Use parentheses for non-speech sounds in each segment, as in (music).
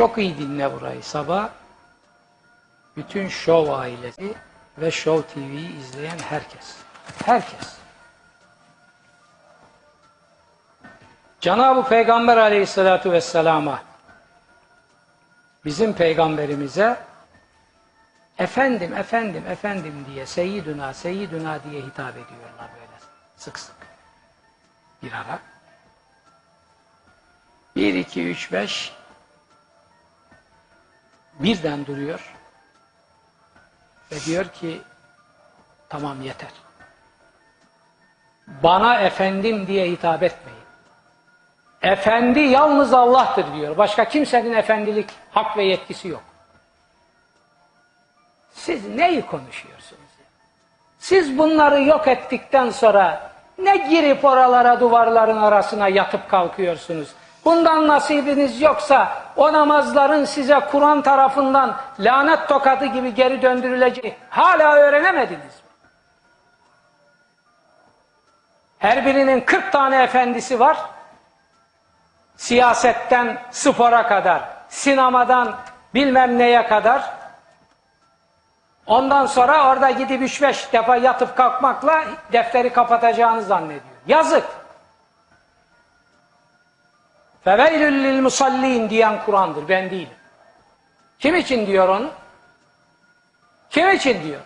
Çok iyi dinle burayı sabah. Bütün Show ailesi ve Show TV'yi izleyen herkes. Herkes. Cenab-ı Peygamber aleyhissalatu vesselama bizim peygamberimize efendim, efendim, efendim diye seyyiduna, seyyiduna diye hitap ediyorlar böyle sık sık. Bir ara. Bir, iki, üç, beş birden duruyor ve diyor ki tamam yeter. Bana efendim diye hitap etmeyin. Efendi yalnız Allah'tır diyor. Başka kimsenin efendilik hak ve yetkisi yok. Siz neyi konuşuyorsunuz? Siz bunları yok ettikten sonra ne girip oralara duvarların arasına yatıp kalkıyorsunuz? Bundan nasibiniz yoksa o namazların size Kur'an tarafından lanet tokadı gibi geri döndürüleceği hala öğrenemediniz mi? Her birinin 40 tane efendisi var. Siyasetten spora kadar, sinemadan bilmem neye kadar. Ondan sonra orada gidip 3-5 defa yatıp kalkmakla defteri kapatacağını zannediyor. Yazık. Feveylül lil diyen Kur'an'dır. Ben değilim. Kim için diyor onu? Kim için diyor?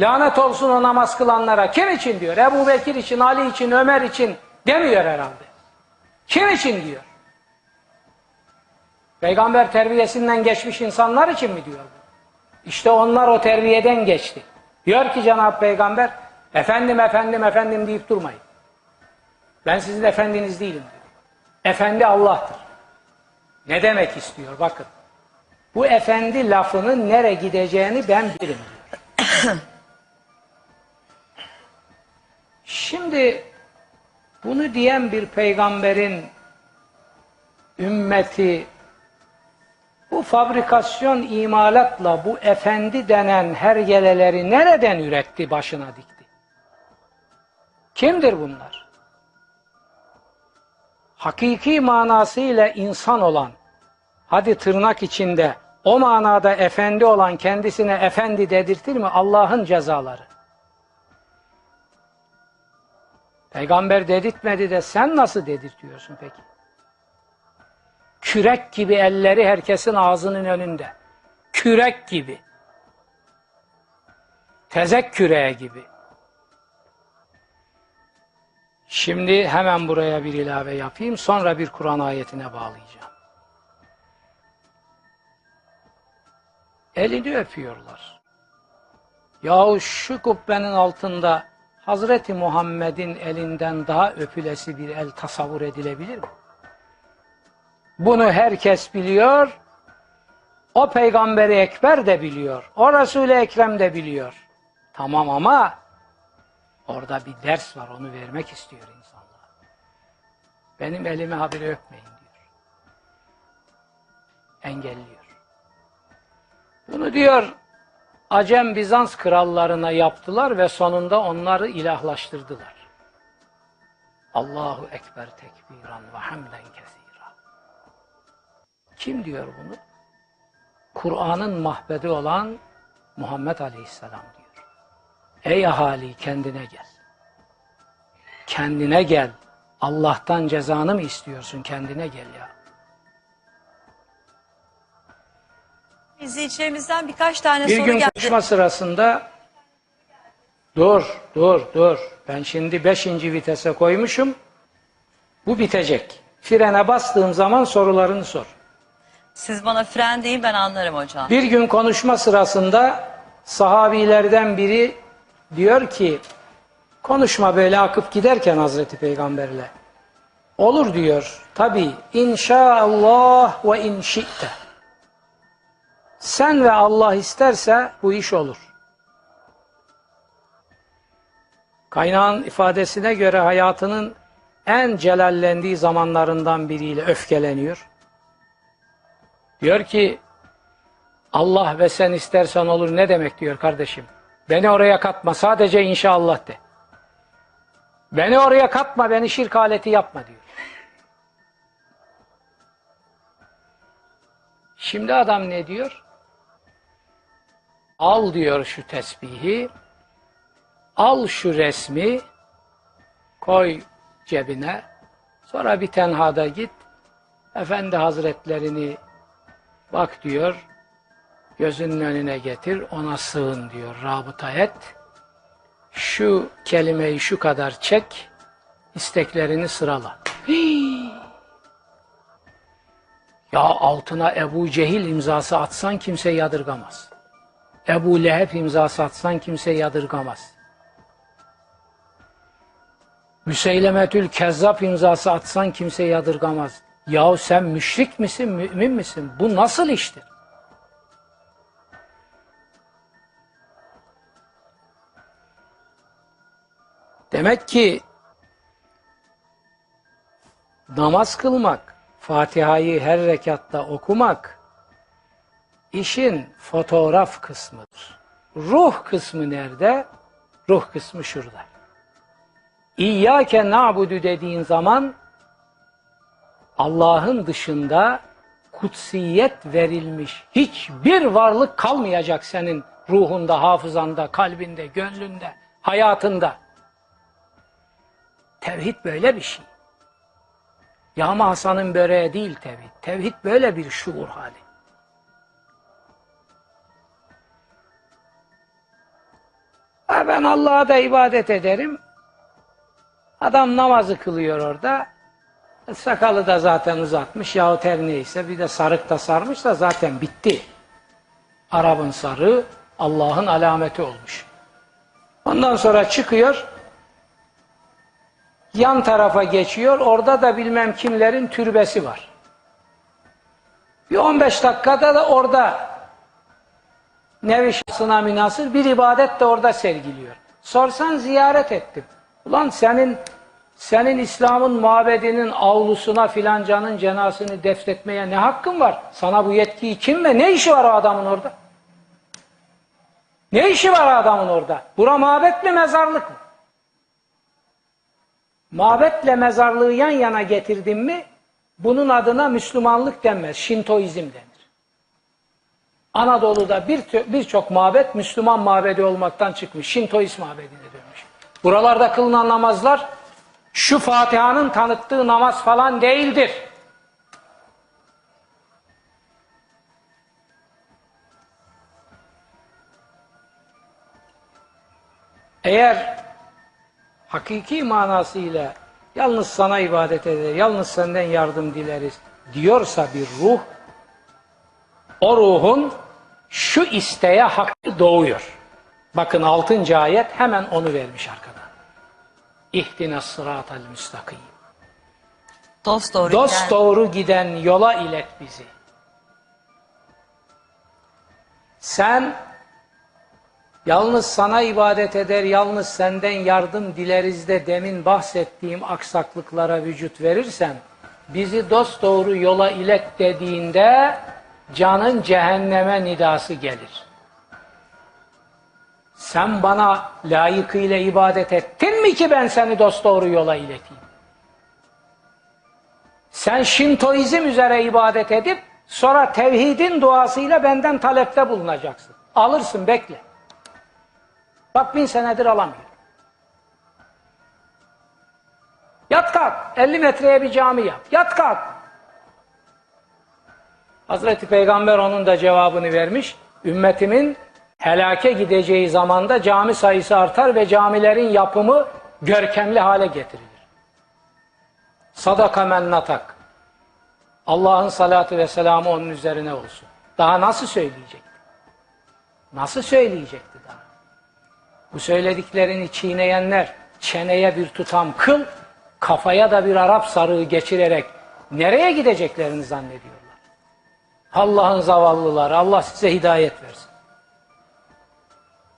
Lanet olsun o namaz kılanlara. Kim için diyor? Ebu Bekir için, Ali için, Ömer için demiyor herhalde. Kim için diyor? Peygamber terbiyesinden geçmiş insanlar için mi diyor? İşte onlar o terbiyeden geçti. Diyor ki Cenab-ı Peygamber, efendim efendim efendim deyip durmayın. Ben sizin efendiniz değilim diyor. Efendi Allah'tır. Ne demek istiyor bakın. Bu efendi lafının nereye gideceğini ben bilirim. (clears throat) Şimdi bunu diyen bir peygamberin ümmeti bu fabrikasyon imalatla bu efendi denen hergeleleri nereden üretti başına dikti? Kimdir bunlar? Hakiki manasıyla insan olan, hadi tırnak içinde o manada efendi olan kendisine efendi dedirtir mi? Allah'ın cezaları. Peygamber dedirtmedi de sen nasıl dedirtiyorsun peki? Kürek gibi elleri herkesin ağzının önünde. Kürek gibi. Tezek küreği gibi. Şimdi hemen buraya bir ilave yapayım. Sonra bir Kur'an ayetine bağlayacağım. Elini öpüyorlar. Yahu şu kubbenin altında Hazreti Muhammed'in elinden daha öpülesi bir el tasavvur edilebilir mi? Bunu herkes biliyor. O peygamberi ekber de biliyor. O Resul-i Ekrem de biliyor. Tamam ama orada bir ders var. Onu vermek istiyor insanlar. Benim elimi haberi öpmeyin diyor. Engelliyor. Bunu diyor Acem Bizans krallarına yaptılar ve sonunda onları ilahlaştırdılar. Allahu Ekber tekbiran ve hamden kesira. Kim diyor bunu? Kur'an'ın mahbedi olan Muhammed Aleyhisselam diyor. Ey ahali kendine gel. Kendine gel. Allah'tan cezanı mı istiyorsun? Kendine gel ya. İzleyicilerimizden birkaç tane Bir soru gün geldi. konuşma sırasında dur, dur, dur. Ben şimdi beşinci vitese koymuşum. Bu bitecek. Frene bastığım zaman sorularını sor. Siz bana fren deyin ben anlarım hocam. Bir gün konuşma sırasında sahabilerden biri diyor ki konuşma böyle akıp giderken Hazreti Peygamberle olur diyor. Tabi inşaallah ve inşi'te sen ve Allah isterse bu iş olur. Kaynağın ifadesine göre hayatının en celallendiği zamanlarından biriyle öfkeleniyor. Diyor ki Allah ve sen istersen olur ne demek diyor kardeşim. Beni oraya katma sadece inşallah de. Beni oraya katma beni şirk aleti yapma diyor. Şimdi adam ne diyor? Al diyor şu tesbihi, al şu resmi, koy cebine, sonra bir tenhada git, Efendi Hazretlerini bak diyor, gözünün önüne getir, ona sığın diyor, rabıta et. Şu kelimeyi şu kadar çek, isteklerini sırala. Hii! (gasps) Ya altına Ebu Cehil imzası atsan kimse yadırgamaz. Ebu Leheb imzası atsan kimse yadırgamaz. Müseylemetül Kezzap imzası atsan kimse yadırgamaz. Yahu sen müşrik misin, mümin misin? Bu nasıl iştir? Demek ki namaz kılmak, Fatiha'yı her rekatta okumak işin fotoğraf kısmıdır. Ruh kısmı nerede? Ruh kısmı şurada. İyyâke na'budu dediğin zaman Allah'ın dışında kutsiyet verilmiş hiçbir varlık kalmayacak senin ruhunda, hafızanda, kalbinde, gönlünde, hayatında. Tevhid böyle bir şey. Yağma Hasan'ın böreği değil tevhid. Tevhid böyle bir şuur hali. Ha ben Allah'a da ibadet ederim. Adam namazı kılıyor orada. Sakalı da zaten uzatmış yahut her neyse bir de sarık da sarmış da zaten bitti. Arap'ın sarığı Allah'ın alameti olmuş. Ondan sonra çıkıyor yan tarafa geçiyor. Orada da bilmem kimlerin türbesi var. Bir 15 dakikada da orada nevi şahsına münasır bir ibadet de orada sergiliyor. Sorsan ziyaret ettim. Ulan senin senin İslam'ın mabedinin avlusuna filancanın cenasını defnetmeye ne hakkın var? Sana bu yetkiyi kim ve ne işi var o adamın orada? Ne işi var adamın orada? Bura mabet mi mezarlık mı? Mabetle mezarlığı yan yana getirdin mi bunun adına Müslümanlık denmez. Şintoizm denir. Anadolu'da birçok bir mabet Müslüman mabedi olmaktan çıkmış. Şintoist mabedine dönmüş. Buralarda kılınan namazlar şu Fatiha'nın tanıttığı namaz falan değildir. Eğer hakiki manasıyla yalnız sana ibadet eder, yalnız senden yardım dileriz diyorsa bir ruh, o ruhun şu isteğe hakkı doğuyor. Bakın 6. ayet hemen onu vermiş arkada. İhdine sıratel müstakim. Dost doğru Dost giden- doğru giden yola ilet bizi. Sen yalnız sana ibadet eder, yalnız senden yardım dileriz de demin bahsettiğim aksaklıklara vücut verirsen, bizi dost doğru yola ilet dediğinde canın cehenneme nidası gelir. Sen bana layıkıyla ibadet ettin mi ki ben seni dost doğru yola ileteyim? Sen Şintoizm üzere ibadet edip sonra tevhidin duasıyla benden talepte bulunacaksın. Alırsın bekle. Bak bin senedir alamıyorum. Yat kalk. 50 metreye bir cami yap. Yat kalk. Hazreti Peygamber onun da cevabını vermiş. Ümmetimin helake gideceği zamanda cami sayısı artar ve camilerin yapımı görkemli hale getirilir. Sadaka men natak. Allah'ın salatı ve selamı onun üzerine olsun. Daha nasıl söyleyecekti? Nasıl söyleyecekti daha? Bu söylediklerini çiğneyenler çeneye bir tutam kıl, kafaya da bir Arap sarığı geçirerek nereye gideceklerini zannediyorlar. Allah'ın zavallıları, Allah size hidayet versin.